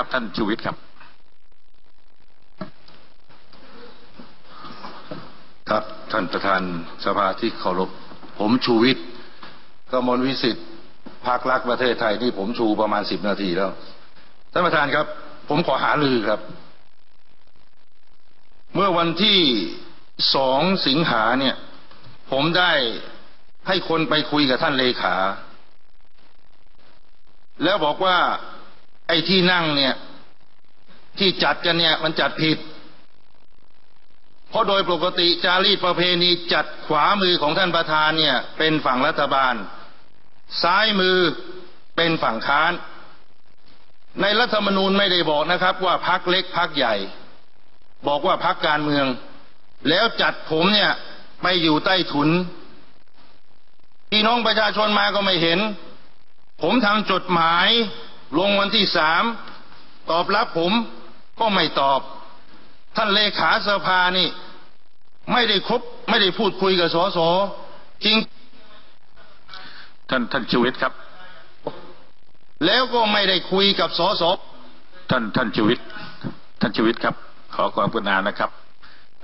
ครับ ท่านชูวิทย์ครับ ครับท่านประธานสภาที่เคารพผมชูวิทย์กมลวิสิทธิ์พักรักประเทศไทยนี่ผมชูประมาณสิบนาทีแล้วท่านประธานครับ ผมขอหาลือครับ เมื่อวันที่สองสิงหาเนี่ย ผมได้ให้คนไปคุยกับท่านเลขา แล้วบอกว่า ไอ้ที่นั่งเนี่ย ที่จัดกันเนี่ย มันจัดผิด เพราะโดยปกติจารีตประเพณีจัดขวามือของท่านประธานเนี่ย เป็นฝั่งรัฐบาล ซ้ายมือเป็นฝั่งค้าน ในรัฐธรรมนูญไม่ได้บอกนะครับ ว่าพักเล็กพักใหญ่ บอกว่าพักการเมือง แล้วจัดผมเนี่ยไปอยู่ใต้ถุนพี่น้องประชาชนมาก็ไม่เห็น ผมทำจดหมาย ลงวันที่สามตอบรับผมก็ไม่ตอบ ท่านเลขาสภานี่ ไม่ได้คบไม่ได้พูดคุยกับสสจริง ท่านท่านชูวิทย์ครับ แล้วก็ไม่ได้คุยกับสสท่านท่านชูวิทย์ท่านชูวิทย์ครับ ขอความกรุณานะครับ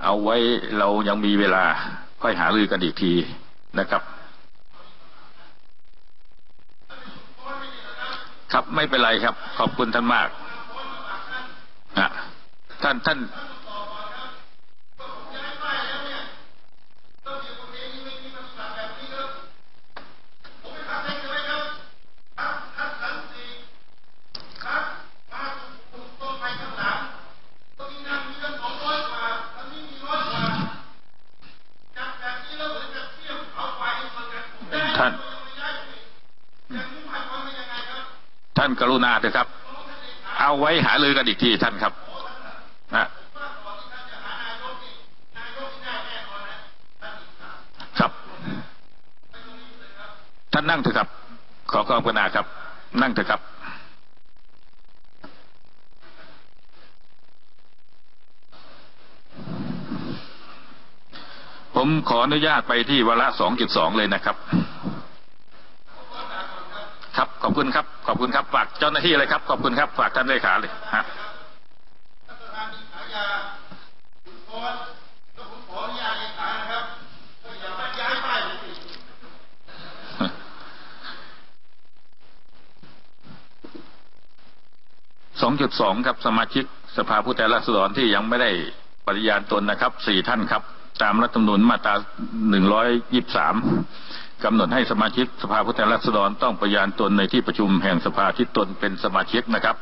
เอาไว้เรายังมีเวลาค่อยหารือกันอีกทีนะครับ ครับไม่เป็นไรครับ ขอบคุณท่านมากนะท่านท่าน กรุณาเถอะครับ เอาไว้หาเลือกันอีกทีท่านครับนะครับ ท่านนั่งเถอะครับ ขอความกรุณาครับ นั่งเถอะครับผมขออนุญาตไปที่วาระ2.2เลยนะครับ ครับขอบคุณครับ ขอบคุณครับ ฝากเจ้าหน้าที่เลยครับ ขอบคุณครับ ฝากท่านเลขาเลยฮะสองจุดสองครับสมาชิกสภาผู้แทนราษฎรที่ยังไม่ได้ปฏิญาณตนนะครับสี่ท่านครับ ตามรัฐธรรมนูญมาตราหนึ่งร้อยยี่สามกำหนดให้สมาชิกสภาผู้แทนราษฎรต้องปฏิญาณตนในที่ประชุมแห่งสภาที่ตนเป็นสมาชิกนะครับ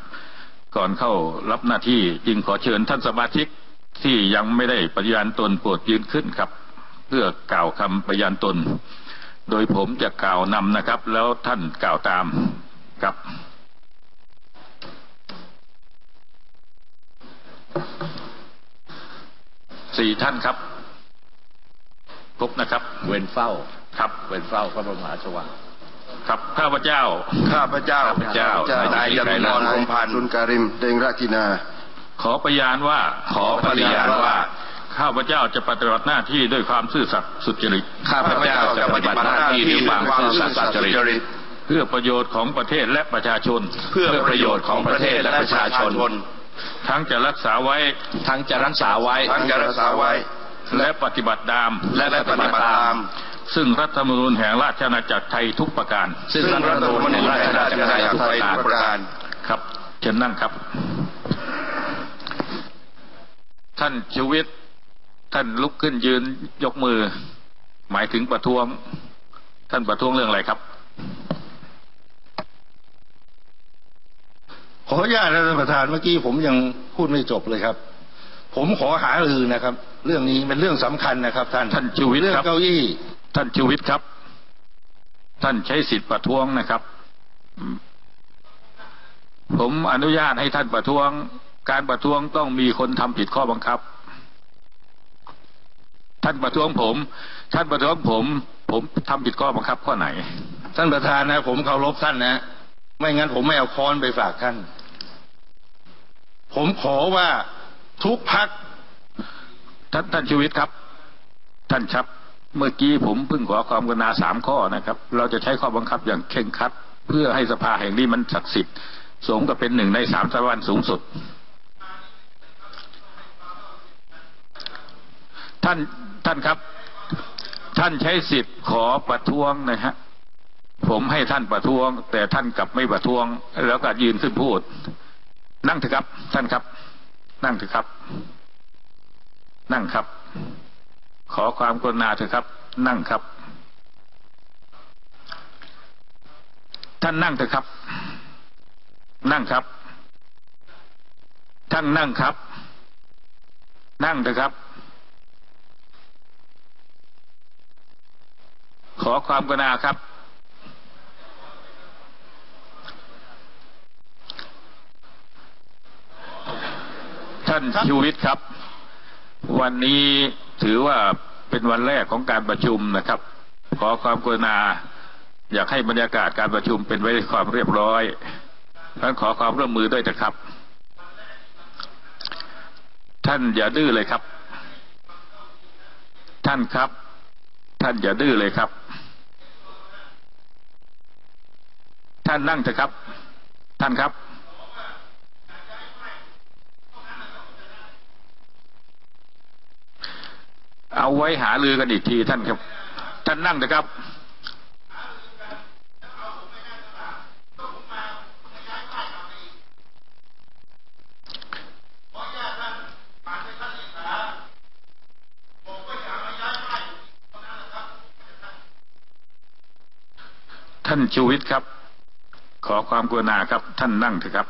ก่อนเข้ารับหน้าที่จึงขอเชิญท่านสมาชิกที่ยังไม่ได้ปฏิญาณตนโปรดยืนขึ้นครับ เพื่อกล่าวคำปฏิญาณตน โดยผมจะกล่าวนำนะครับ แล้วท่านกล่าวตามครับสี่ท่านครับ พบนะครับ เว้นเฝ้าครับเว้นเฝ้าพระบรมมหาราชวังครับข้าพเจ้า ข้าพเจ้าข้าพเจ้านายจตุพรพรหมพันธ์สุนการิมเดงรากินา ขอปฏิญาณว่า ขอปฏิญาณว่า ข้าพเจ้าจะปฏิบัติหน้าที่ด้วยความซื่อสัตย์สุจริต ข้าพเจ้าจะปฏิบัติหน้าที่ด้วยความซื่อสัตย์สุจริต เพื่อประโยชน์ของประเทศและประชาชน เพื่อประโยชน์ของประเทศและประชาชน ทั้งจะรักษาไว้ ทั้งจะรักษาไว้ ทั้งจะรักษาไว้ และปฏิบัติตาม และปฏิบัติตาม ซึ่งรัฐธรรมนูญแห่งราชอาณาจักรไทยทุกประการ ซึ่งรัฐธรรมนูญแห่งราชอาณาจักรไทยทุกประการประการครับ เชิญนั่งครับ ท่านชูวิทย์ท่านลุกขึ้นยืนยกมือ หมายถึงประท้วง ท่านประท้วงเรื่องอะไรครับ ขออนุญาตนะท่านประธานเมื่อกี้ผมยังพูดไม่จบเลยครับ ผมขอหารือนะครับ เรื่องนี้เป็นเรื่องสำคัญนะครับ ท่านท่านชูวิทย์เรื่องครับเก้าอี้ ท่านชูวิทย์ครับ ท่านใช้สิทธิ์ประท้วงนะครับ ผมอนุญาตให้ท่านประท้วง การประท้วงต้องมีคนทำผิดข้อบังคับ ท่านประท้วงผม ท่านประท้วงผม ผมทำผิดข้อบังคับข้อไหน ท่านประธานนะ ผมเคารพท่านนะ ไม่งั้นผมไม่เอาค้อนไปฝากท่าน ผมขอว่า ทุกพักท่านท่านชูวิทย์ครับ ท่านครับเมื่อกี้ผมเพิ่งขอความกรุณาสามข้อนะครับ เราจะใช้ข้อบังคับอย่างเคร่งครัด เพื่อให้สภาแห่งนี้มันศักดิ์สิทธิ์สมกับเป็นหนึ่งในสามสถาบันสูงสุด ท่านท่านครับ ท่านใช้สิทธิ์ขอประท้วงนะฮะผมให้ท่านประท้วง แต่ท่านกลับไม่ประท้วง แล้วก็ยืนขึ้นพูด นั่งเถอะครับ ท่านครับ นั่งเถอะครับ นั่งครับ ขอความกรุณาเถอะครับ นั่งครับ ท่านนั่งเถอะครับ นั่งครับ ท่านนั่งครับ นั่งเถอะครับ ขอความกรุณาครับ ท่านชูวิทย์ครับ วันนี้ถือว่าเป็นวันแรกของการประชุมนะครับ ขอความกรุณา อยากให้บรรยากาศการประชุมเป็นไว้ด้วยความเรียบร้อยท่านขอความร่วมมือด้วยนะครับ ท่านอย่าดื้อเลยครับ ท่านครับ ท่านอย่าดื้อเลยครับ ท่านนั่งเถอะครับ ท่านครับ เอาไว้หาลือกันอีกทีท่านครับ ท่านนั่งเถอะครับท่านชูวิทย์ครับ ขอความกรุณาครับ ท่านนั่งเถอะครับ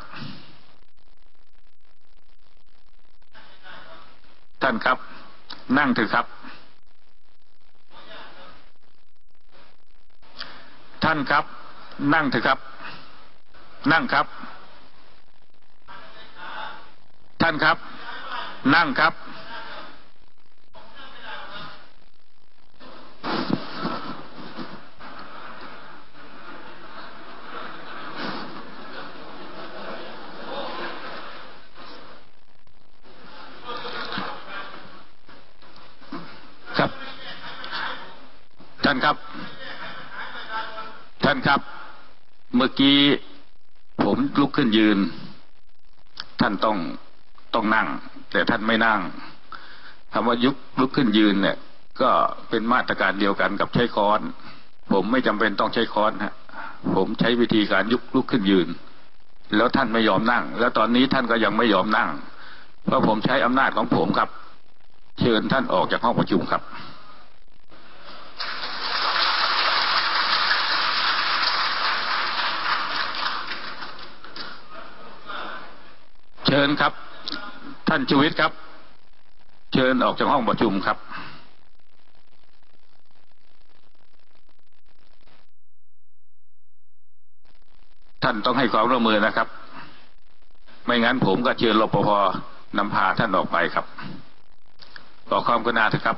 ท่านครับ นั่งเถอะครับ ท่านครับ นั่งเถอะครับ นั่งครับ ท่านครับ นั่งครับ ครับ ท่านครับ ท่านครับ เมื่อกี้ผมลุกขึ้นยืน ท่านต้องต้องนั่ง แต่ท่านไม่นั่งคำว่ายุกลุกขึ้นยืนเนี่ย ก็เป็นมาตรการเดียวกันกับใช้ค้อน ผมไม่จำเป็นต้องใช้ค้อนฮะผมใช้วิธีการยุกลุกขึ้นยืน แล้วท่านไม่ยอมนั่ง แล้วตอนนี้ท่านก็ยังไม่ยอมนั่ง เพราะผมใช้อำนาจของผมครับ เชิญท่านออกจากห้องประชุมครับ ญครับ ท่านชูวิทย์ครับ เชิญออกจากห้องประชุมครับท่านต้องให้ความร่วมมือนะครับ ไม่งั้นผมก็เชิญรปภนำพาท่านออกไปครับ ขอความกรุณาเถอะครับ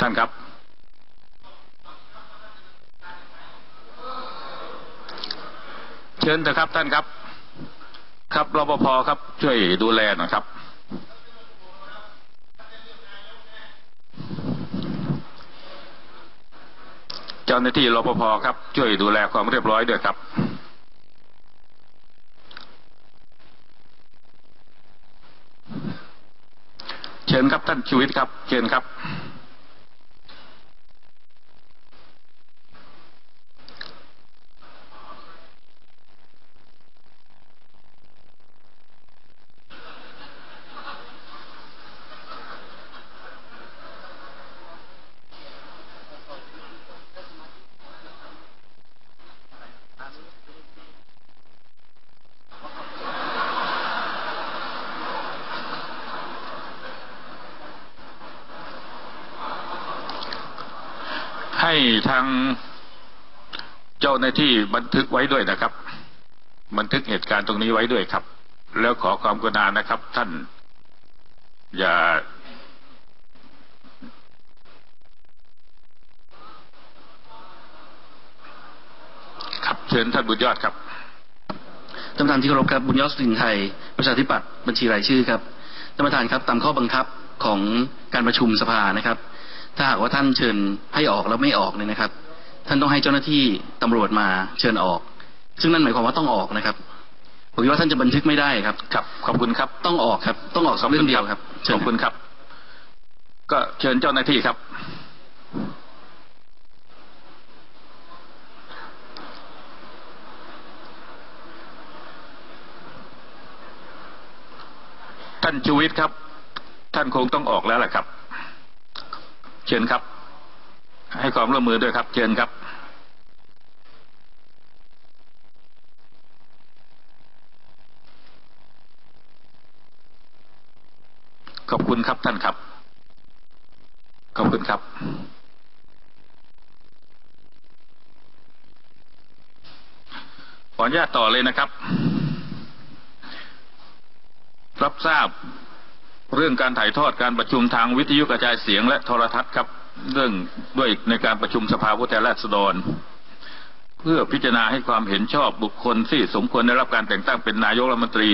ท่านครับ เชิญเถอะครับท่านครับ ครับรปภครับ ช่วยดูแลหน่อยครับ เจ้าหน้าที่รปภครับ ช่วยดูแลความเรียบร้อยด้วยครับเชิญครับท่านชีวิตครับ เชิญครับ ให้ทางเจ้าหน้าที่บันทึกไว้ด้วยนะครับ บันทึกเหตุการณ์ตรงนี้ไว้ด้วยครับ แล้วขอความกรุณานะครับ ท่าน อย่า ครับเชิญท่านบุญยอดครับท่านประธานที่เคารพครับบุญยอดสินไทยประชาธิปัตย์บัญชีรายชื่อครับท่านประธานครับตามข้อบังคับของการประชุมสภานะครับ ถ้าหากว่าท่านเชิญให้ออกแล้วไม่ออกเนี่ยนะครับ ท่านต้องให้เจ้าหน้าที่ตำรวจมาเชิญออก ซึ่งนั่นหมายความว่าต้องออกนะครับผมคิดว่าท่านจะบันทึกไม่ได้ครับครับ ขอบคุณครับ ต้องออกครับ ต้องออกสักเรื่องเดียวครับเชิขญอบคุณครับ ก็เชิญเจ้าหน้าที่ครับ ท่านชูวิทย์ครับ ท่านคงต้องออกแล้วแหละครับ เชิญครับ ให้ความร่วมมือด้วยครับ เชิญครับ ขอบคุณครับท่านครับ ขอบคุณครับ ขออนุญาตต่อเลยนะครับ รับทราบ เรื่องการถ่ายทอดการประชุมทางวิทยุกระจายเสียงและโทรทัศน์ครับ เรื่องด้วยในการประชุมสภาผู้แทนราษฎร เพื่อพิจารณาให้ความเห็นชอบบุคคลที่สมควรได้รับการแต่งตั้งเป็นนายกรัฐมนตรี